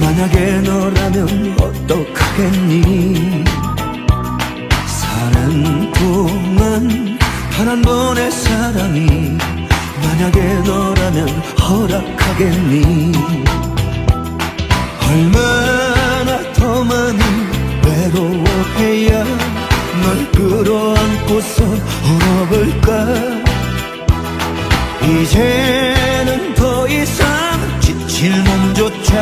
만약에 너라면 어떡하겠니? 사는 동안 단 한 번의 사랑이 만약에 허락하겠니? 얼마나 더 많이 외로워해야 널 끌어안고서 울어볼까? 이제는 더 이상 지칠 몸조차